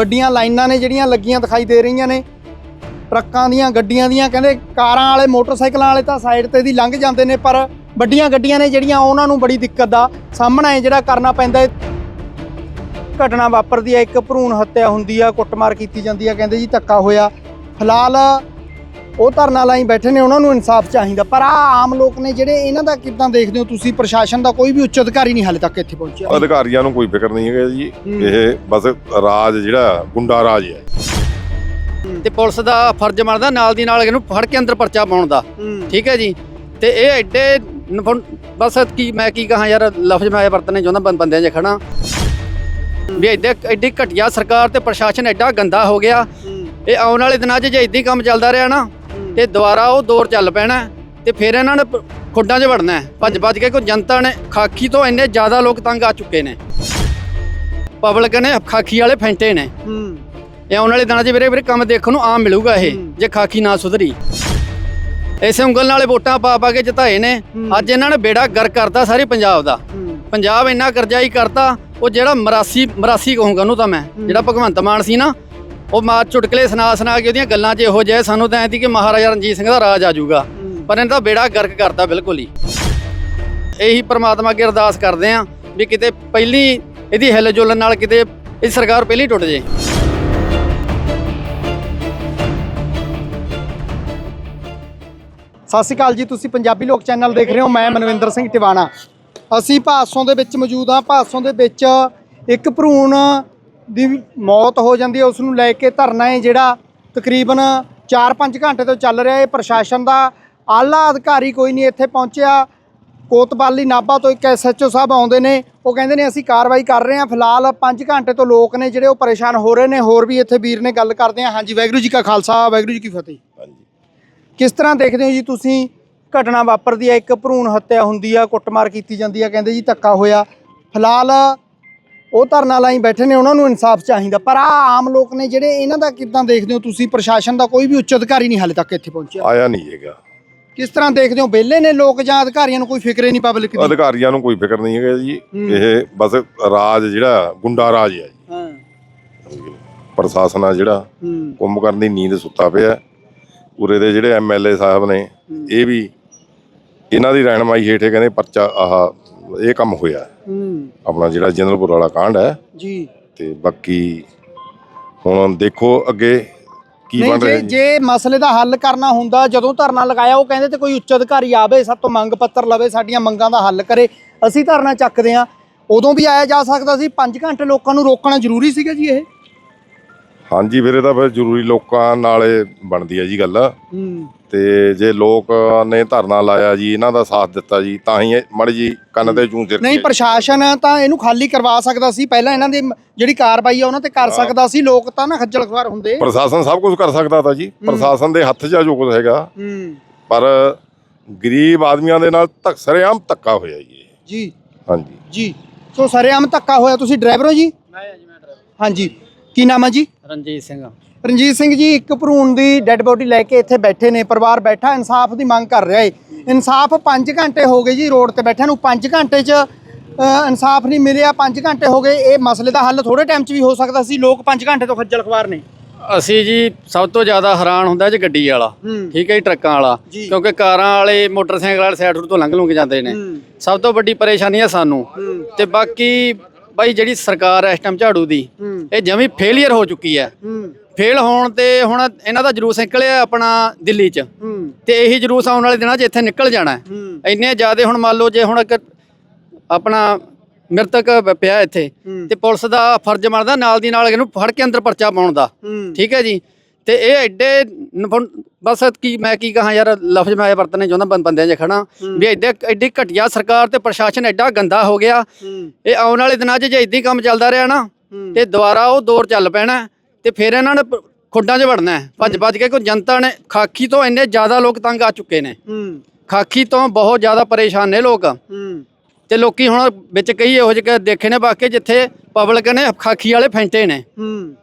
ਵੱਡੀਆਂ ਲਾਈਨਾਂ ਨੇ ਜਿਹੜੀਆਂ ਲੱਗੀਆਂ ਦਿਖਾਈ ਦੇ ਰਹੀਆਂ ਨੇ। ਟਰੱਕਾਂ ਦੀਆਂ, ਗੱਡੀਆਂ ਦੀਆਂ, ਕਹਿੰਦੇ ਕਾਰਾਂ ਵਾਲੇ, ਮੋਟਰਸਾਈਕਲਾਂ ਵਾਲੇ ਤਾਂ ਸਾਈਡ ਤੇ ਦੀ ਲੰਘ ਜਾਂਦੇ ਨੇ, ਪਰ ਵੱਡੀਆਂ ਗੱਡੀਆਂ ਨੇ ਜਿਹੜੀਆਂ, ਉਹਨਾਂ ਨੂੰ ਬੜੀ ਦਿੱਕਤ ਦਾ ਸਾਹਮਣਾ ਹੈ, ਜਿਹੜਾ ਕਰਨਾ ਪੈਂਦਾ ਹੈ। ਘਟਨਾ ਵਾਪਰਦੀ ਹੈ, ਇੱਕ ਭਰੂਣ ਹੱਤਿਆ ਹੁੰਦੀ ਆ, ਕੁੱਟਮਾਰ ਕੀਤੀ ਜਾਂਦੀ ਆ, ਕਹਿੰਦੇ ਜੀ ਧੱਕਾ ਹੋਇਆ। ਫਿਲਹਾਲ ਉਹ ਧਰਨਾ ਲਾਈ ਬੈਠੇ ਨੇ ਉਹਨਾਂ ਨੂੰ ਇਨਸਾਫ ਚਾਹੀਦਾ। ਪਰ ਆ ਆਮ ਲੋਕ ਨੇ ਜਿਹੜੇ ਇਹਨਾਂ ਦਾ ਕਿੱਦਾਂ ਦੇਖਦੇ ਹੋ ਤੁਸੀਂ? ਪ੍ਰਸ਼ਾਸਨ ਦਾ ਕੋਈ ਵੀ ਉੱਚ ਅਧਿਕਾਰੀ ਨਹੀਂ ਹਾਲੇ ਤੱਕ ਇੱਥੇ ਪਹੁੰਚਿਆ। ਅਧਿਕਾਰੀਆਂ ਨੂੰ ਕੋਈ ਫਿਕਰ ਨਹੀਂ ਹੈਗਾ ਜੀ। ਇਹ ਬਸ ਰਾਜ ਜਿਹੜਾ ਗੁੰਡਾ ਰਾਜ ਹੈ। ਤੇ ਪੁਲਿਸ ਦਾ ਫਰਜ਼ ਬਣਦਾ ਨਾਲ ਦੀ ਨਾਲ ਇਹਨੂੰ ਫੜ ਕੇ ਅੰਦਰ ਪਰਚਾ ਪਾਉਣ ਦਾ। ਠੀਕ ਹੈ ਜੀ? ਤੇ ਇਹ ਐਡੇ ਬਸ ਕੀ ਮੈਂ ਕੀ ਕਹਾਂ ਯਾਰ ਲਫ਼ਜ਼ ਮੈਂ ਇਹ ਵਰਤਣੇ ਚਾਹੁੰਦਾ ਬੰਦਿਆਂ 'ਚ ਖੜਾ ਵੀ ਐਡੇ ਐਡੀ ਘਟੀਆ ਸਰਕਾਰ ਤੇ ਪ੍ਰਸ਼ਾਸਨ ਐਡਾ ਗੰਦਾ ਹੋ ਗਿਆ। ਇਹ ਆਉਣ ਵਾਲੇ ਦਿਨਾਂ 'ਚ ਜੇ ਇਦਾਂ ਹੀ ਕੰਮ ਚੱਲਦਾ ਰਿਹਾ ਨਾ ਤੇ ਦੁਬਾਰਾ ਉਹ ਦੌਰ ਚੱਲ ਪੈਣਾ ਤੇ ਫਿਰ ਇਹਨਾਂ ਨੇ ਖੁੱਡਾਂ 'ਚ ਵੜਨਾ। ਭੱਜ ਭੱਜ ਕੇ ਕੋਈ ਜਨਤਾ ਨੇ ਖਾਕੀ ਤੋਂ ਇੰਨੇ ਜ਼ਿਆਦਾ ਲੋਕ ਤੰਗ ਆ ਚੁੱਕੇ ਨੇ। ਪਬਲਿਕ ਨੇ ਖਾਕੀ ਵਾਲੇ ਫੈਂਟੇ ਨੇ। ਹੂੰ। ਇਹ ਆਉਣ ਵਾਲੇ ਦਿਨਾਂ 'ਚ ਵੀਰੇ ਵੀਰੇ ਕੰਮ ਦੇਖਣ ਨੂੰ ਆਮ ਮਿਲੂਗਾ ਇਹ। ਜੇ ਖਾਕੀ ਨਾ ਸੁਧਰੀ। ਇਸੇ ਉਂਗਲ ਨਾਲੇ ਵੋਟਾਂ ਪਾ ਪਾ ਕੇ ਜਿਤਾਏ ਨੇ। ਅੱਜ ਇਹਨਾਂ ਨੇ ਬੇੜਾ ਗਰ ਕਰਤਾ ਸਾਰੇ ਪੰਜਾਬ ਦਾ। ਪੰਜਾਬ ਇੰਨਾ ਕਰਜ਼ਾਈ ਕਰਤਾ ਉਹ ਜਿਹੜਾ ਮਰਾਸੀ ਮਰਾਸੀ ਕਹੂੰਗਾ ਉਹਨੂੰ ਤਾਂ ਮੈਂ ਜਿਹੜਾ ਭਗਵੰਤ ਮਾਨ ਸੀ ਨਾ ਉਹ ਮਾਰ ਚੁਟਕਲੇ ਸੁਣਾ ਸੁਣਾ ਕੇ ਉਹਦੀਆਂ ਗੱਲਾਂ 'ਚ ਇਹੋ ਜਿਹੇ, ਸਾਨੂੰ ਤਾਂ ਐਂ ਸੀ ਕਿ ਮਹਾਰਾਜਾ ਰਣਜੀਤ ਸਿੰਘ ਦਾ ਰਾਜ ਆ ਜਾਊਗਾ। ਪਰ ਇਹਨਾਂ ਦਾ ਬੇੜਾ ਗਰਕ ਕਰਤਾ ਬਿਲਕੁਲ ਹੀ। ਇਹੀ ਪ੍ਰਮਾਤਮਾ ਅੱਗੇ ਅਰਦਾਸ ਕਰਦੇ ਆਂ ਵੀ ਕਿਤੇ ਪਹਿਲੀ ਇਹਦੀ ਹਿੱਲ ਜੁਲਣ ਨਾਲ ਕਿਤੇ ਇਹ ਸਰਕਾਰ ਪਹਿਲੀ ਟੁੱਟ ਜੇ। ਸਤਿ ਸ਼੍ਰੀ ਅਕਾਲ ਜੀ, ਤੁਸੀਂ ਪੰਜਾਬੀ ਲੋਕ ਚੈਨਲ ਦੇਖ ਰਹੇ ਹੋ, ਮੈਂ ਮਨਵਿੰਦਰ ਸਿੰਘ ਟਿਵਾਣਾ। ਅਸੀਂ ਭਾਸੋਂ ਦੇ ਵਿੱਚ ਮੌਜੂਦ ਹਾਂ ਭਾਸੋਂ ਦੇ ਵਿੱਚ ਇੱਕ ਭਰੂਣ ਦੀ ਮੌਤ ਹੋ ਜਾਂਦੀ ਹੈ ਉਸ ਨੂੰ ਲੈ ਕੇ ਧਰਨਾ ਹੈ ਜਿਹੜਾ ਤਕਰੀਬਨ 4-5 ਘੰਟੇ ਤੋਂ ਚੱਲ ਰਿਹਾ ਹੈ। ਪ੍ਰਸ਼ਾਸਨ ਦਾ ਆਲਾ ਅਧਿਕਾਰੀ ਕੋਈ ਨਹੀਂ ਇੱਥੇ ਪਹੁੰਚਿਆ। ਕੋਤਵਾਲੀ ਨਾਭਾ ਤੋਂ ਇੱਕ ਐਸਐਚਓ ਸਾਹਿਬ ਆਉਂਦੇ ਨੇ। ਉਹ ਕਹਿੰਦੇ ਨੇ ਅਸੀਂ ਕਾਰਵਾਈ ਕਰ ਰਹੇ ਹਾਂ। ਫਿਲਹਾਲ 5 ਘੰਟੇ ਤੋਂ ਲੋਕ ਨੇ ਜਿਹੜੇ ਉਹ ਪਰੇਸ਼ਾਨ ਹੋ ਰਹੇ ਨੇ। ਹੋਰ ਵੀ ਇੱਥੇ ਵੀਰ ਨੇ ਗੱਲ ਕਰਦੇ ਹਾਂ। ਹਾਂਜੀ ਵਾਹਿਗੁਰੂ ਜੀ ਕਾ ਖਾਲਸਾ ਵਾਹਿਗੁਰੂ ਜੀ ਕੀ ਫਤਿਹ। ਹਾਂਜੀ। ਕਿਸ ਤਰ੍ਹਾਂ ਦੇਖਦੇ ਹੋ ਜੀ ਤੁਸੀਂ ਘਟਨਾ ਵਾਪਰਦੀ ਹੈ? ਇੱਕ ਭਰੂਣ ਹੱਤਿਆ ਹੁੰਦੀ ਆ ਕੁੱਟਮਾਰ ਕੀਤੀ ਜਾਂਦੀ ਆ ਕਹਿੰਦੇ ਜੀ ਧੱਕਾ ਹੋਇਆ। ਫਿਲਹਾਲ ਉਹ ਧਰਨਾ ਲਾਈ ਬੈਠੇ ਨੇ ਉਹਨਾਂ ਨੂੰ ਇਨਸਾਫ ਚਾਹੀਦਾ। ਪਰ ਆ ਆਮ ਲੋਕ ਨੇ ਜਿਹੜੇ ਇਹਨਾਂ ਦਾ ਕਿੱਦਾਂ ਦੇਖਦੇ ਹੋ ਤੁਸੀਂ? ਪ੍ਰਸ਼ਾਸਨ ਦਾ ਕੋਈ ਵੀ ਉੱਚ ਅਧਿਕਾਰੀ ਨਹੀਂ ਹਾਲੇ ਤੱਕ ਇੱਥੇ ਪਹੁੰਚਿਆ। ਆਇਆ ਨਹੀਂ ਹੈਗਾ। ਕਿਸ ਤਰ੍ਹਾਂ ਦੇਖਦੇ ਹੋ? ਵਿਹਲੇ ਨੇ ਲੋਕ ਜਾਂ ਅਧਿਕਾਰੀਆਂ ਨੂੰ ਕੋਈ ਫਿਕਰ ਹੀ ਨਹੀਂ ਪਬਲਿਕ ਦੀ? ਅਧਿਕਾਰੀਆਂ ਨੂੰ ਕੋਈ ਫਿਕਰ ਨਹੀਂ ਹੈਗਾ ਜੀ। ਇਹ ਬਸ ਰਾਜ ਜਿਹੜਾ ਗੁੰਡਾ ਰਾਜ ਹੈ ਜੀ। ਹਾਂ। ਪ੍ਰਸ਼ਾਸਨ ਆ ਜਿਹੜਾ ਕੁੰਭ ਕਰਨ ਦੀ ਨੀਂਦ ਸੁੱਤਾ ਪਿਆ ਉਰੇ ਦੇ ਜਿਹੜੇ ਐਮਐਲਏ ਸਾਹਿਬ ਨੇ ਇਹ ਵੀ ਇਹਨਾਂ ਦੀ ਰਹਿਨਮਾਈ ਹੇਠੇ ਕਹਿੰਦੇ ਪਰਚਾ ਆਹ ਇਹ ਕੰਮ ਹੋਇਆ ਹੂੰ। ਆਪਣਾ ਜਿਹੜਾ ਜਨਰਲਪੁਰ ਵਾਲਾ ਕਾਂਡ ਹੈ। ਜੀ। ਤੇ ਬਾਕੀ ਹੁਣ ਦੇਖੋ ਅੱਗੇ ਕੀ ਬਣ ਰਿਹਾ ਜੇ। ਮਸਲੇ ਦਾ ਹੱਲ ਕਰਨਾ ਹੁੰਦਾ ਜਦੋਂ ਧਰਨਾ ਲਗਾਇਆ ਉਹ ਕਹਿੰਦੇ ਤੇ ਕੋਈ ਉੱਚ ਅਧਿਕਾਰੀ ਆਵੇ ਸਭ ਤੋਂ ਮੰਗ ਪੱਤਰ ਲਵੇ ਸਾਡੀਆਂ ਮੰਗਾਂ ਦਾ ਹੱਲ ਕਰੇ। ਅਸੀਂ ਧਰਨਾ ਚੱਕਦੇ ਆ ਉਦੋਂ ਵੀ ਆਇਆ ਜਾ ਸਕਦਾ ਸੀ 5 ਘੰਟੇ ਲੋਕਾਂ ਨੂੰ ਰੋਕਣਾ ਜ਼ਰੂਰੀ ਸੀਗਾ ਜੀ ਇਹ। ਹਾਂਜੀ ਫਿਰ ਇਹ ਤਾਂ ਫਿਰ ਜ਼ਰੂਰੀ ਲੋਕਾਂ ਨਾਲ ਬਣਦੀ ਹੈ ਜੀ ਗੱਲ। ਹੂੰ। ਤੇ ਜੇ ਲੋਕ ਨੇ ਧਰਨਾ ਲਾਇਆ ਜੀ ਇਹਨਾਂ ਦਾ ਸਾਥ ਦਿੱਤਾ ਜੀ ਤਾਂ ਹੀ ਮੜ ਜੀ ਕੰਨ ਤੇ ਜੂੰ ਸਿਰ ਨਹੀਂ ਪ੍ਰਸ਼ਾਸਨ ਤਾਂ ਇਹਨੂੰ ਖਾਲੀ ਕਰਵਾ ਸਕਦਾ ਸੀ। ਪਹਿਲਾਂ ਇਹਨਾਂ ਦੀ ਜਿਹੜੀ ਕਾਰਵਾਈ ਆ ਉਹਨਾਂ ਤੇ ਕਰ ਸਕਦਾ ਸੀ। ਲੋਕ ਤਾਂ ਨਾ ਖੱਜਲ ਖਵਾਰ ਹੁੰਦੇ। ਪ੍ਰਸ਼ਾਸਨ ਸਭ ਕੁਝ ਕਰ ਸਕਦਾ ਤਾਂ ਜੀ। ਪ੍ਰਸ਼ਾਸਨ ਦੇ ਹੱਥ 'ਚ ਆ ਜੋ ਕੁਝ ਹੈਗਾ। ਹੂੰ। ਪਰ ਗਰੀਬ ਆਦਮੀਆਂ ਦੇ ਨਾਲ ਧੱਕ ਸਰੇਆਮ ਧੱਕਾ ਹੋਇਆ ਜੀ। ਜੀ। ਹਾਂਜੀ। ਜੀ। ਸੋ ਸਰੇਆਮ ਧੱਕਾ ਹੋਇਆ। ਤੁਸੀਂ ਡਰਾਈਵਰ ਹੋ ਜੀ? ਮੈਂ ਜੀ ਮੈਂ ਡਰਾਈਵਰ। ਹਾਂਜੀ। ਕੀ ਨਾਮ ਹੈ ਜੀ? ਰਣਜੀਤ ਸਿੰਘ। ਰਣਜੀਤ ਸਿੰਘ ਜੀ ਇੱਕ ਭਰੂਣ ਦੀ ਡੈੱਡ ਬੋਡੀ ਲੈ ਕੇ ਇੱਥੇ ਬੈਠੇ ਨੇ ਪਰਿਵਾਰ ਬੈਠਾ ਇਨਸਾਫ ਦੀ ਮੰਗ ਕਰ ਰਿਹਾ ਏ। ਇਨਸਾਫ 5 ਘੰਟੇ ਹੋ ਗਏ ਜੀ ਰੋਡ ਤੇ ਬੈਠਿਆਂ ਨੂੰ 5 ਘੰਟੇ 'ਚ ਇਨਸਾਫ ਨਹੀਂ ਮਿਲਿਆ 5 ਘੰਟੇ ਹੋ ਗਏ। ਇਹ ਮਸਲੇ ਦਾ ਹੱਲ ਥੋੜੇ ਟਾਈਮ 'ਚ ਵੀ ਹੋ ਸਕਦਾ ਸੀ ਲੋਕ 5 ਘੰਟੇ ਤੋਂ ਖੱਜਲ ਖਵਾਰ ਨੇ। ਅਸੀਂ ਜੀ ਸਭ ਤੋਂ ਜ਼ਿਆਦਾ ਹੈਰਾਨ ਹੁੰਦਾ ਜੀ ਗੱਡੀ ਵਾਲਾ। ਠੀਕ ਹੈ ਜੀ ਟਰੱਕਾਂ ਵਾਲਾ। ਕਿਉਂਕਿ ਕਾਰਾਂ ਵਾਲੇ ਮੋਟਰਸਾਈਕਲ ਵਾਲੇ ਸਾਈਡ ਤੋਂ ਲੰਘ ਲੁੰਘ ਜਾਂਦੇ ਨੇ। ਸਭ ਤੋਂ ਵੱਡੀ ਪਰੇਸ਼ਾਨੀ ਹੈ ਸਾਨੂੰ। ਤੇ ਬਾਕੀ ਬਾਈ ਜਿਹੜੀ ਸਰਕਾਰ ਇਸ ਟਾਈਮ ਝਾੜੂ ਦੀ ਇਹ ਜਮੀ ਫੇਲੀਅਰ ਹੋ ਚੁੱਕੀ ਹੂੰ। ਫੇਲ ਹੋਣ ਤੇ ਹੁਣ ਇਹਨਾਂ ਦਾ ਜਲੂਸ ਨਿਕਲਿਆ ਆਪਣਾ ਦਿੱਲੀ 'ਚ। ਤੇ ਇਹੀ ਜਲੂਸ ਆਉਣ ਵਾਲੇ ਦਿਨਾਂ 'ਚ ਇੱਥੇ ਨਿਕਲ ਜਾਣਾ ਹੈ। ਇੰਨੇ ਜ਼ਿਆਦੇ ਹੁਣ ਮੰਨ ਲਓ ਜੇ ਹੁਣ ਇੱਕ ਆਪਣਾ ਮ੍ਰਿਤਕ ਪਿਆ ਇੱਥੇ। ਤੇ ਪੁਲਿਸ ਦਾ ਫਰਜ਼ ਬਣਦਾ ਨਾਲ ਦੀ ਨਾਲ ਇਹਨੂੰ ਫੜ ਕੇ ਅੰਦਰ ਪਰਚਾ ਪਾਉਣ ਦਾ। ਠੀਕ ਹੈ ਜੀ? ਤੇ ਇਹ ਐਡੇ ਬਸ ਕੀ ਮੈਂ ਕੀ ਕਹਾਂ ਯਾਰ ਲਫ਼ਜ਼ ਮੈਂ ਇਹ ਵਰਤਣੇ ਚਾਹੁੰਦਾ ਬੰਦਿਆਂ 'ਚ ਖੜਾ ਵੀ ਐਡੇ ਐਡੀ ਘਟੀਆ ਸਰਕਾਰ ਤੇ ਪ੍ਰਸ਼ਾਸਨ ਐਡਾ ਗੰਦਾ ਹੋ ਗਿਆ। ਇਹ ਆਉਣ ਵਾਲੇ ਦਿਨਾਂ 'ਚ ਜੇ ਇਦਾਂ ਹੀ ਕੰਮ ਚੱਲਦਾ ਰਿਹਾ ਨਾ। ਤੇ ਦੁਬਾਰਾ ਉਹ ਦੌਰ ਚੱਲ ਪੈਣਾ। ਤੇ ਫਿਰ ਇਹਨਾਂ ਨੇ ਪ- ਖੁੱਡਾਂ 'ਚ ਵੜਨਾ ਹੈ। ਭੱਜ ਭੱਜ ਕੇ ਕੋਈ ਜਨਤਾ ਨੇ ਖਾਕੀ ਤੋਂ ਇੰਨੇ ਜ਼ਿਆਦਾ ਲੋਕ ਤੰਗ ਆ ਚੁੱਕੇ ਨੇ। ਹੂੰ। ਖਾਕੀ ਤੋਂ ਬਹੁਤ ਜ਼ਿਆਦਾ ਪਰੇਸ਼ਾਨ ਨੇ ਲੋਕ। ਹੂੰ। ਤੇ ਲੋਕੀ ਹੁਣ ਵਿੱਚ ਕਈ ਇਹੋ ਜਿਹੇ ਦੇਖੇ ਨੇ ਬਾਕੀ ਜਿੱਥੇ ਪਬਲਿਕ ਨੇ ਖਾਕੀ ਵਾਲੇ ਫੈਂਟੇ ਨੇ। ਹੂੰ।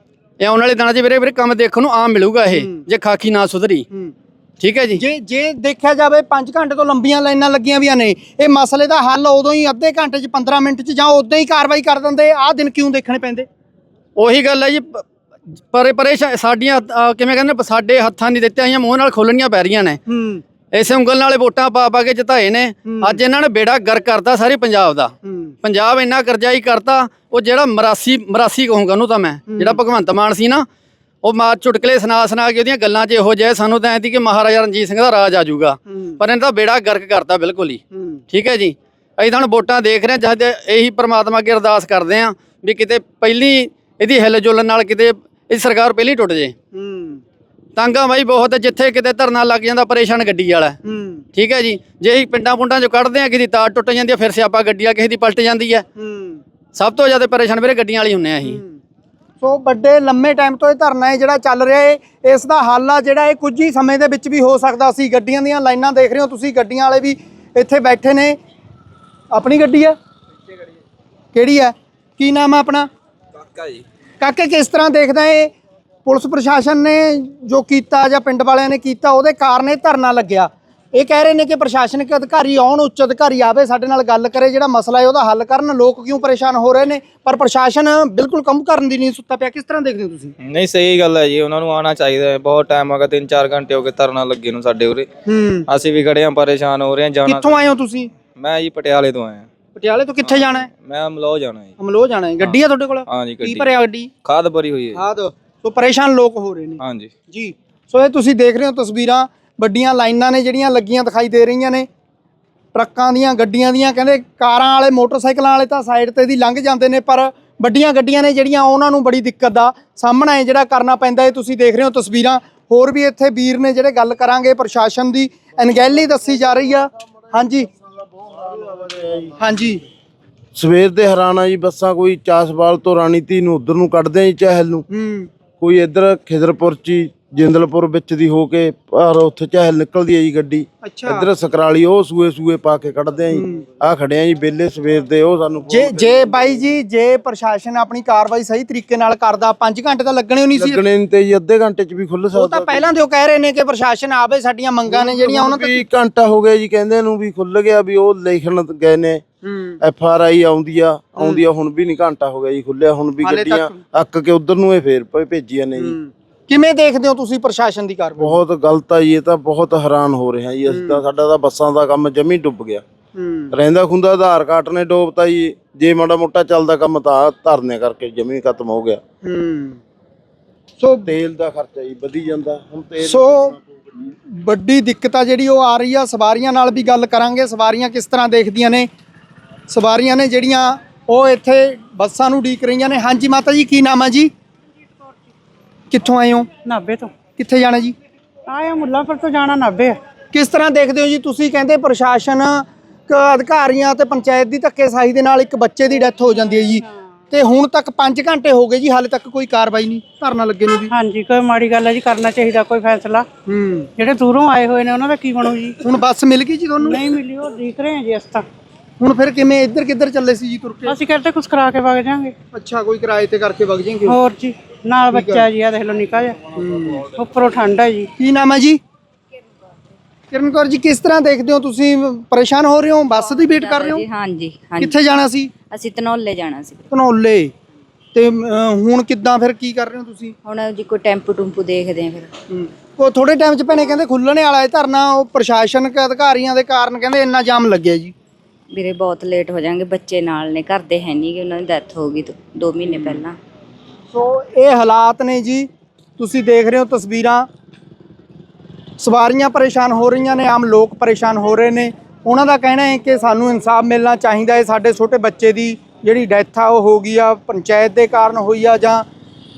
ਇਹ ਆਉਣ ਵਾਲੇ ਦਿਨਾਂ 'ਚ ਵੀਰੇ ਵੀਰੇ ਕੰਮ ਦੇਖਣ ਨੂੰ ਆਮ ਮਿਲੂਗਾ ਇਹ ਹੂੰ। ਜੇ ਖਾਕੀ ਨਾ ਸੁਧਰੀ। ਹੂੰ। ਠੀਕ ਹੈ ਜੀ? ਜੇ ਜੇ ਦੇਖਿਆ ਜਾਵੇ 5 ਘੰਟੇ ਤੋਂ ਲੰਬੀਆਂ ਲਾਈਨਾਂ ਲੱਗੀਆਂ ਵੀਆਂ ਨੇ। ਇਹ ਮਸਲੇ ਦਾ ਹੱਲ ਉਦੋਂ ਹੀ ਅੱਧੇ ਘੰਟੇ 'ਚ 15 ਮਿੰਟ 'ਚ ਜਾਂ ਉਦੋਂ ਹੀ ਕਾਰਵਾਈ ਕਰ ਦਿੰਦੇ। ਆਹ ਦਿਨ ਕਿਉਂ ਦੇਖਣੇ ਪੈਂਦੇ? ਉਹੀ ਗੱਲ ਹੈ ਜੀ ਪ- ਪਰੇ ਪਰੇਸ਼ਾਨ ਸਾਡੀਆਂ ਕਿਵੇਂ ਕਹਿੰਦੇ ਸਾਡੇ ਹੱਥਾਂ ਨਹੀਂ ਦਿੱਤੇ ਆਈਆਂ ਮੂੰਹ ਨਾਲ ਖੋਲਣੀਆਂ ਪੈ ਰਹੀਆਂ ਨੇ। ਹੂੰ। ਇਸੇ ਉਂਗਲ ਨਾਲੇ ਵੋਟਾਂ ਪਾ ਪਾ ਕੇ ਜਿਤਾਏ ਨੇ। ਅੱਜ ਇਹਨਾਂ ਨੇ ਬੇੜਾ ਗਰ ਕਰਤਾ ਸਾਰੇ ਪੰਜਾਬ ਦਾ। ਹੂੰ। ਪੰਜਾਬ ਇੰਨਾ ਕਰਜ਼ਾਈ ਕਰਤਾ ਉਹ ਜਿਹੜਾ ਮਰਾਸੀ ਮਰਾਸੀ ਕਹੂੰਗਾ ਉਹਨੂੰ ਤਾਂ ਮੈਂ ਜਿਹੜਾ ਭਗਵੰਤ ਮਾਨ ਸੀ ਨਾ ਉਹ ਮਾ ਚੁਟਕਲੇ ਸੁਣਾ ਸੁਣਾ ਕੇ ਉਹਦੀਆਂ ਗੱਲਾਂ 'ਚ ਇਹੋ ਜਿਹੇ ਸਾਨੂੰ ਤਾਂ ਐਂ ਸੀ ਕਿ ਮਹਾਰਾਜਾ ਰਣਜੀਤ ਸਿੰਘ ਦਾ ਰਾਜ ਆ ਜਾਊਗਾ। ਹੂੰ। ਪਰ ਇਹਨਾਂ ਦਾ ਬੇੜਾ ਗਰਕ ਕਰਤਾ ਬਿਲਕੁਲ ਹੀ। ਹੂੰ। ਠੀਕ ਹੈ ਜੀ? ਅਸੀਂ ਤਾਂ ਹੁਣ ਵੋਟਾਂ ਦੇਖ ਰਹੇ ਹਾਂ ਜਦ ਇਹੀ ਪ੍ਰਮਾਤਮਾ ਅੱਗੇ ਅਰਦਾਸ ਕਰਦੇ ਹਾਂ ਵੀ ਕਿਤੇ ਪਹਿਲੀ ਇਹਦੀ ਹਿੱਲ ਜੁਲਣ ਨਾਲ ਕਿਤੇ ਇਹ ਸਰਕਾਰ ਪਹਿਲੀ ਟੁੱਟ ਜੇ। ਹੂੰ। ਤਾਂਗਾ ਬਾਈ ਬਹੁਤ ਹੈ, ਜਿੱਥੇ ਕਿਤੇ ਧਰਨਾ ਲੱਗ ਜਾਂਦਾ ਪਰੇਸ਼ਾਨ ਗੱਡੀ ਵਾਲਾ। ਹੂੰ। ਠੀਕ ਹੈ ਜੀ। ਜੇ ਅਸੀਂ ਪਿੰਡਾਂ ਪੁੰਡਾਂ 'ਚੋਂ ਕੱਢਦੇ ਆ ਕਿਸੇ ਦੀ ਤਾਰ ਟੁੱਟ ਜਾਂਦੀ ਹੈ ਫਿਰ ਸਿਆਪਾ ਗੱਡੀ ਆ ਕਿਸੇ ਦੀ ਪਲਟ ਜਾਂਦੀ ਹੈ ਹੂੰ। ਸਭ ਤੋਂ ਜ਼ਿਆਦਾ ਪਰੇਸ਼ਾਨ ਵੀਰੇ ਗੱਡੀਆਂ ਵਾਲੀ ਹੁੰਨੇ ਆ ਅਸੀਂ। ਸੋ ਵੱਡੇ ਲੰਮੇ ਟਾਈਮ ਤੋਂ ਇਹ ਧਰਨਾ ਹੈ ਜਿਹੜਾ ਚੱਲ ਰਿਹਾ ਹੈ ਇਸ ਦਾ ਹੱਲ ਆ ਜਿਹੜਾ ਇਹ ਕੁਝ ਹੀ ਸਮੇਂ ਦੇ ਵਿੱਚ ਵੀ ਹੋ ਸਕਦਾ ਸੀ। ਗੱਡੀਆਂ ਦੀਆਂ ਲਾਈਨਾਂ ਦੇਖ ਰਹੇ ਹੋ ਤੁਸੀਂ ਗੱਡੀਆਂ ਵਾਲੇ ਵੀ ਇੱਥੇ ਬੈਠੇ ਨੇ। ਆਪਣੀ ਗੱਡੀ ਹੈ ਕਿਹੜੀ ਹੈ ਕੀ ਨਾਮ ਹੈ ਆਪਣਾ? ਕਾਕਾ ਜੀ। ਕਾਕੇ ਕਿਸ ਤਰ੍ਹਾਂ ਦੇਖਦਾ ਹੈ ਪੁਲਿਸ ਪ੍ਰਸ਼ਾਸਨ ਨੇ ਜੋ ਕੀਤਾ ਜਾਂ ਪਿੰਡ ਵਾਲਿਆਂ ਨੇ ਕੀਤਾ ਉਹਦੇ ਕਾਰਨ ਇਹ ਧਰਨਾ ਲੱਗਿਆ। ਇਹ ਕਹਿ ਰਹੇ ਨੇ ਕਿ ਪ੍ਰਸ਼ਾਸਨਿਕ ਅਧਿਕਾਰੀ ਆਉਣ ਉੱਚ ਅਧਿਕਾਰੀ ਆਵੇ ਸਾਡੇ ਨਾਲ ਗੱਲ ਕਰੇ ਜਿਹੜਾ ਮਸਲਾ ਹੈ ਉਹਦਾ ਹੱਲ ਕਰਨ। ਲੋਕ ਕਿਉਂ ਪਰੇਸ਼ਾਨ ਹੋ ਰਹੇ ਨੇ? ਪਰ ਪ੍ਰਸ਼ਾਸਨ ਬਿਲਕੁਲ ਕੰਮ ਕਰਨ ਦੀ ਨਹੀਂ ਸੁੱਤਾ ਪਿਆ। ਕਿਸ ਤਰ੍ਹਾਂ ਦੇਖਦੇ ਹੋ ਤੁਸੀਂ? ਨਹੀਂ ਸਹੀ ਗੱਲ ਹੈ ਜੀ। ਉਹਨਾਂ ਨੂੰ ਆਉਣਾ ਚਾਹੀਦਾ ਹੈ। ਬਹੁਤ ਟਾਈਮ ਹੋ ਗਿਆ 3-4 ਘੰਟੇ ਹੋ ਗਏ ਧਰਨਾ ਲੱਗੇ ਨੂੰ ਸਾਡੇ ਉਰੇ। ਅਸੀਂ ਵੀ ਖੜੇ ਹਾਂ ਪਰੇਸ਼ਾਨ ਹੋ ਰਹੇ ਹਾਂ ਜਾਣਾ ਕਿੱਥੋਂ ਆਏ ਹੋ ਤੁਸੀਂ? ਮੈਂ ਜੀ ਪਟਿਆਲੇ ਤੋਂ ਆਇਆ। ਪਟਿਆਲੇ ਤੋਂ ਕਿੱਥੇ ਜਾਣਾ ਹੈ? ਮੈਂ ਅਮਲੋਹ ਜਾਣਾ ਜੀ। ਅਮਲੋਹ ਜਾਣਾ ਹੈ। ਗੱਡੀ ਆ ਤੁਹਾਡੇ ਕੋਲ? ਹਾਂ ਜੀ ਕੀ ਗੱਡੀ। ਭਰਿਆ ਗੱਡੀ? ਖਾਦ ਭਰੀ ਹੋਈ ਹੈ। ਖਾਦ। ਸੋ ਪਰੇਸ਼ਾਨ ਲੋਕ ਹੋ ਰਹੇ ਨੇ। ਹਾਂ ਜੀ। ਜੀ। ਸੋ ਇਹ ਤੁਸੀਂ ਦੇਖ ਰਹੇ ਹੋ ਤਸਵੀਰਾਂ। ਵੱਡੀਆਂ ਲਾਈਨਾਂ ਨੇ ਜਿਹੜੀਆਂ ਲੱਗੀਆਂ ਦਿਖਾਈ ਦੇ ਰਹੀਆਂ ਨੇ। ਟਰੱਕਾਂ ਦੀਆਂ ਗੱਡੀਆਂ ਦੀਆਂ। ਕਹਿੰਦੇ ਕਾਰਾਂ ਵਾਲੇ ਮੋਟਰਸਾਈਕਲਾਂ ਵਾਲੇ ਤਾਂ ਸਾਈਡ ਤੇ ਦੀ ਲੰਘ ਜਾਂਦੇ ਨੇ ਪਰ ਵੱਡੀਆਂ ਗੱਡੀਆਂ ਨੇ ਜਿਹੜੀਆਂ ਉਹਨਾਂ ਨੂੰ ਬੜੀ ਦਿੱਕਤ ਦਾ ਸਾਹਮਣਾ ਹੈ ਜਿਹੜਾ ਕਰਨਾ ਪੈਂਦਾ ਹੈ। ਤੁਸੀਂ ਦੇਖ ਰਹੇ ਹੋ ਤਸਵੀਰਾਂ। ਹੋਰ ਵੀ ਇੱਥੇ ਵੀਰ ਨੇ ਜਿਹੜੇ ਗੱਲ ਕਰਾਂਗੇ ਪ੍ਰਸ਼ਾਸਨ ਦੀ। ਅਣਗਹਿਲੀ ਦੱਸੀ ਜਾ ਰਹੀ ਆ। ਹਾਂਜੀ। ਹਾਂਜੀ। ਸਵੇਰ ਦੇ ਹਰਾਨਾ ਜੀ ਬੱਸਾਂ ਕੋਈ ਚਾਸਵਾਲ ਤੋਂ ਰਾਣੀ ਧੀ ਨੂੰ ਉਧਰ ਨੂੰ ਕੱਢਦੇ ਆ ਜੀ ਚਹਿਲ ਨੂੰ। ਹੂੰ। ਕੋਈ ਇੱਧਰ ਖਿਦਰਪੁਰ ਚ ਹੀ ਜਿੰਦਲਪੁਰ ਵਿੱਚ ਦੀ ਹੋ ਕੇ ਪਰ ਉੱਥੇ ਚਹਿਲ ਨਿਕਲਦੀ ਹੈ ਜੀ ਗੱਡੀ। ਅੱਛਾ। ਇੱਧਰ ਸਕਰਾਲੀ ਉਹ ਸੂਏ ਸੂਏ ਪਾ ਕੇ ਕੱਢਦੇ ਆ ਜੀ। ਆ ਖੜੇ ਆ ਜੀ ਬੇਲੇ ਸਵੇਰ ਦੇ ਉਹ ਸਾਨੂੰ ਜੇ ਜੇ ਬਾਈ ਜੀ ਜੇ ਪ੍ਰਸ਼ਾਸਨ ਆਪਣੀ ਕਾਰਵਾਈ ਸਹੀ ਤਰੀਕੇ ਨਾਲ ਕਰਦਾ 5 ਘੰਟੇ ਤਾਂ ਲੱਗਣੇ ਨਹੀਂ ਸੀ। ਲੱਗਣੇ ਨਹੀਂ ਤੇ ਜੀ ਅੱਧੇ ਘੰਟੇ ਚ ਵੀ ਖੁੱਲ ਉਹ ਤਾਂ ਸਕਦਾ ਪਹਿਲਾਂ ਉਹ ਕਹਿ ਰਹੇ ਨੇ ਕਿ ਪ੍ਰਸ਼ਾਸਨ ਆਵੇ ਸਾਡੀਆਂ ਮੰਗਾਂ ਨੇ ਜਿਹੜੀਆਂ ਉਹਨਾਂ ਤੱਕ ਵੀ ਘੰਟਾ ਹੋ ਗਿਆ ਜੀ ਕਹਿੰਦੇ ਨੂੰ ਵੀ ਖੁੱਲ ਗਿਆ ਵੀ ਉਹ ਲਿਖਣ ਗਏ ਨੇ। ਐਫ ਆਰ ਆਈ ਆਉਂਦੀ ਆ ਆਉਂਦੀ ਆ ਹੁਣ ਵੀ ਨਹੀਂ ਘੰਟਾ ਹੋ ਗਿਆ ਜੀ ਖੁੱਲਿਆ ਹੁਣ ਵੀ ਗੱਡੀਆਂ ਅੱਕ ਕੇ ਉਧਰ ਨੂੰ ਇਹ ਫੇਰ ਭੇਜੀਆਂ ਨੇ ਜੀ। ਕਿਵੇਂ ਦੇਖਦੇ ਹੋ ਤੁਸੀਂ ਪ੍ਰਸ਼ਾਸਨ ਦੀ ਕਾਰਵਾਈ? ਬਹੁਤ ਗਲਤ ਆ ਜੀ ਇਹ ਤਾਂ ਬਹੁਤ ਹੈਰਾਨ ਹੋ ਰਹੇ ਜੀ। ਅਸੀਂ ਤਾਂ ਸਾਡਾ ਤਾਂ ਬੱਸਾਂ ਦਾ ਕੰਮ ਜਮੀ ਡੁੱਬ ਗਿਆ। ਰਹਿੰਦਾ ਖੁੰਦਾ ਆਧਾਰ ਕਾਰਡ ਨੇ ਡੋਬਤਾ ਜੀ। ਜੇ ਮਾੜਾ ਮੋਟਾ ਚੱਲਦਾ ਕੰਮ ਤਾਂ ਆਹ ਧਰਨੇ ਕਰਕੇ ਜਮੀ ਖਤਮ ਹੋ ਗਿਆ। ਹੂੰ। ਸੋ ਤੇਲ ਦਾ ਖਰਚਾ ਜੀ ਵਧੀ ਜਾਂਦਾ। ਹੁਣ ਤੇਲ ਸੋ ਵੱਡੀ ਦਿੱਕਤ ਆ ਜਿਹੜੀ ਉਹ ਆ ਰਹੀ ਆ। ਸਵਾਰੀਆਂ ਨਾਲ ਵੀ ਗੱਲ ਕਰਾਂਗੇ। ਸਵਾਰੀਆਂ ਕਿਸ ਤਰ੍ਹਾਂ ਦੇਖਦੀਆਂ ਨੇ? ਸਵਾਰੀਆਂ ਨੇ ਜਿਹੜੀਆਂ ਉਹ ਇੱਥੇ ਬੱਸਾਂ ਨੂੰ ਢੀਕ ਰਹੀਆਂ ਨੇ। ਹਾਂਜੀ ਮਾਤਾ ਜੀ ਕੀ ਨਾਮ ਆ ਜੀ? ਕਿੱਥੋਂ ਆਏ ਹੋ? ਨਾਭੇ ਤੋਂ। ਕਿੱਥੇ ਜਾਣਾ ਜੀ? ਆਇਆ ਮੁੱਲਾਂਪੁਰ ਤੋਂ ਜਾਣਾ ਆ ਕਿਸ ਤਰ੍ਹਾਂ ਦੇਖਦੇ ਹੋ ਜੀ? ਤੁਸੀਂ ਕਹਿੰਦੇ ਪ੍ਰਸ਼ਾਸਨ ਅਧਿਕਾਰੀਆਂ ਤੇ ਪੰਚਾਇਤ ਦੀ ਧੱਕੇਸ਼ਾਹੀ ਦੇ ਨਾਲ ਇੱਕ ਬੱਚੇ ਦੀ ਡੈਥ ਹੋ ਜਾਂਦੀ ਹੈ ਜੀ। ਤੇ ਹੁਣ ਤੱਕ 5 ਘੰਟੇ ਹੋ ਗਏ ਜੀ ਹਾਲੇ ਤੱਕ ਕੋਈ ਕਾਰਵਾਈ ਨਹੀਂ ਧਰਨਾ ਲੱਗੇ ਨੂੰ ਵੀ ਹਾਂਜੀ ਕੋਈ ਮਾੜੀ ਗੱਲ ਹੈ ਜੀ ਕਰਨਾ ਚਾਹੀਦਾ ਕੋਈ ਫੈਸਲਾ। ਹੂੰ। ਜਿਹੜੇ ਦੂਰੋਂ ਆਏ ਹੋਏ ਨੇ ਉਹਨਾਂ ਦਾ ਕੀ ਬਣੂ ਜੀ? ਹੁਣ ਬੱਸ ਮਿਲ ਗਈ ਜੀ ਤੁਹਾਨੂੰ? ਨਹੀਂ ਮਿਲੀ ਉਹ ਦੇਖ ਰਹੇ ਹਾਂ ਜੀ ਅਸੀਂ ਤਾਂ। ਹੁਣ ਫਿਰ ਕਿਵੇਂ ਇੱਧਰ ਕਿੱਧਰ ਚੱਲੇ ਸੀ ਜੀ ਤੁਰ ਕੇ? ਅਸੀਂ ਕਹਿੰਦੇ ਕੁਝ ਕਰਾ ਕੇ ਵਗ ਜਾਾਂਗੇ। ਅੱਛਾ ਕੋਈ ਕਿਰਾਏ ਤੇ ਕਰਕੇ ਵਗ ਜਾਏਂਗੇ? ਹੋਰ ਜੀ। ਨਾਲ ਬੱਚਾ ਜੀ ਆ ਦੇਖ ਲਓ ਨਿੱਕਾ ਜਿਹਾ। ਉੱਪਰੋਂ ਠੰਡ ਹੈ ਜੀ। ਕੀ ਨਾਮ ਹੈ ਜੀ? ਕਿਰਨ ਕੌਰ ਜੀ ਕਿਸ ਤਰ੍ਹਾਂ ਦੇਖਦੇ ਹੋ ਤੁਸੀਂ? ਪਰੇਸ਼ਾਨ ਹੋ ਰਹੇ ਹੋ? ਬੱਸ ਦੀ ਵੇਟ ਕਰ ਰਹੇ ਹੋ? ਜੀ ਹਾਂਜੀ ਹਾਂਜੀ। ਕਿੱਥੇ ਜਾਣਾ ਸੀ? ਅਸੀਂ ਧਨੌਲੇ ਜਾਣਾ ਸੀ। ਧਨੌਲੇ। ਤੇ ਹੁਣ ਕਿੱਦਾਂ? ਫਿਰ ਕੀ ਕਰ ਰਹੇ ਹੋ ਤੁਸੀਂ? ਹੁਣ ਜੀ ਕੋਈ ਟੈਂਪੂ ਟੂੰਪੂ ਦੇਖਦੇ ਆ ਫਿਰ। ਉਹ ਥੋੜੇ ਟਾਈਮ ਚ ਭੈਣੇ ਕਹਿੰਦੇ ਖੁੱਲਣੇ ਵਾਲਾ ਹੈ ਧਰਨਾ ਉਹ ਪ੍ਰਸ਼ਾਸਨਿਕ ਅਧਿਕਾਰੀਆਂ ਦੇ ਕਾਰਨ ਕਹਿੰਦੇ ਇੰਨਾ ਜਾਮ ਲੱਗਿਆ ਜੀ। ਵੀਰੇ ਬਹੁਤ ਲੇਟ ਹੋ ਜਾਣਗੇ ਬੱਚੇ ਨਾਲ ਨੇ ਘਰ ਦੇ ਹੈ ਨਹੀਂ ਕਿ ਉਹਨਾਂ ਦੀ ਡੈਥ ਹੋ ਗਈ 2 ਮਹੀਨੇ ਪਹਿਲਾਂ। ਸੋ ਇਹ ਹਾਲਾਤ ਨੇ ਜੀ। ਤੁਸੀਂ ਦੇਖ ਰਹੇ ਹੋ ਤਸਵੀਰਾਂ। ਸਵਾਰੀਆਂ ਪਰੇਸ਼ਾਨ ਹੋ ਰਹੀਆਂ ਨੇ, ਆਮ ਲੋਕ ਪਰੇਸ਼ਾਨ ਹੋ ਰਹੇ ਨੇ। ਉਹਨਾਂ ਦਾ ਕਹਿਣਾ ਹੈ ਕਿ ਸਾਨੂੰ ਇਨਸਾਫ ਮਿਲਣਾ ਚਾਹੀਦਾ ਹੈ। ਸਾਡੇ ਛੋਟੇ ਬੱਚੇ ਦੀ ਜਿਹੜੀ ਡੈਥ ਆ, ਉਹ ਹੋ ਗਈ ਆ, ਪੰਚਾਇਤ ਦੇ ਕਾਰਨ ਹੋਈ ਆ ਜਾਂ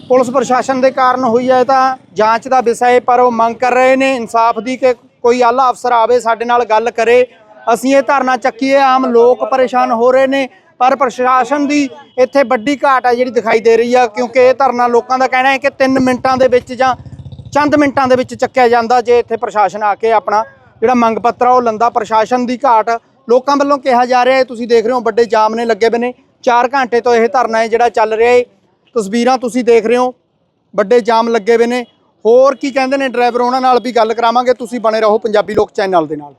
ਪੁਲਿਸ ਪ੍ਰਸ਼ਾਸਨ ਦੇ ਕਾਰਨ ਹੋਈ ਆ ਤਾਂ ਜਾਂਚ ਦਾ ਵਿਸ਼ਾ ਹੈ, ਪਰ ਉਹ ਮੰਗ ਕਰ ਰਹੇ ਨੇ ਇਨਸਾਫ ਦੀ ਕਿ ਕੋਈ ਆਲਾ ਅਫਸਰ ਆਵੇ, ਸਾਡੇ ਨਾਲ ਗੱਲ ਕਰੇ। ਅਸੀਂ ਇਹ ਧਰਨਾ ਚੱਕੀਏ, ਆਮ ਲੋਕ ਪਰੇਸ਼ਾਨ ਹੋ ਰਹੇ ਨੇ। ਪਰ ਪ੍ਰਸ਼ਾਸਨ ਦੀ ਇੱਥੇ ਵੱਡੀ ਘਾਟ ਹੈ ਜਿਹੜੀ ਦਿਖਾਈ ਦੇ ਰਹੀ ਆ, ਕਿਉਂਕਿ ਇਹ ਧਰਨਾ ਲੋਕਾਂ ਦਾ ਕਹਿਣਾ ਹੈ ਕਿ 3 ਮਿੰਟਾਂ ਦੇ ਵਿੱਚ ਜਾਂ ਚੰਦ ਮਿੰਟਾਂ ਦੇ ਵਿੱਚ ਚੱਕਿਆ ਜਾਂਦਾ ਜੇ ਇੱਥੇ ਪ੍ਰਸ਼ਾਸਨ ਆ ਕੇ ਆਪਣਾ ਜਿਹੜਾ ਮੰਗ ਪੱਤਰ ਆ, ਉਹ ਲੰਦਾ। ਪ੍ਰਸ਼ਾਸਨ ਦੀ ਘਾਟ ਲੋਕਾਂ ਵੱਲੋਂ ਕਿਹਾ ਜਾ ਰਿਹਾ ਹੈ। ਤੁਸੀਂ ਦੇਖ ਰਹੇ ਹੋ ਵੱਡੇ ਜਾਮ ਨੇ ਲੱਗੇ ਬਨੇ। 4 ਘੰਟੇ ਤੋਂ ਇਹ ਧਰਨਾ ਹੈ ਜਿਹੜਾ ਚੱਲ ਰਿਹਾ ਹੈ। ਤਸਵੀਰਾਂ ਤੁਸੀਂ ਦੇਖ ਰਹੇ ਹੋ। ਵੱਡੇ ਜਾਮ ਲੱਗੇ ਹੋਏ ਨੇ ਹੋਰ ਕੀ ਕਹਿੰਦੇ ਨੇ ਡਰਾਈਵਰ? ਉਹਨਾਂ ਨਾਲ ਵੀ ਗੱਲ ਕਰਾਵਾਂਗੇ। ਤੁਸੀਂ ਬਣੇ ਰਹੋ ਪੰਜਾਬੀ ਲੋਕ ਚੈਨਲ ਦੇ ਨਾਲ।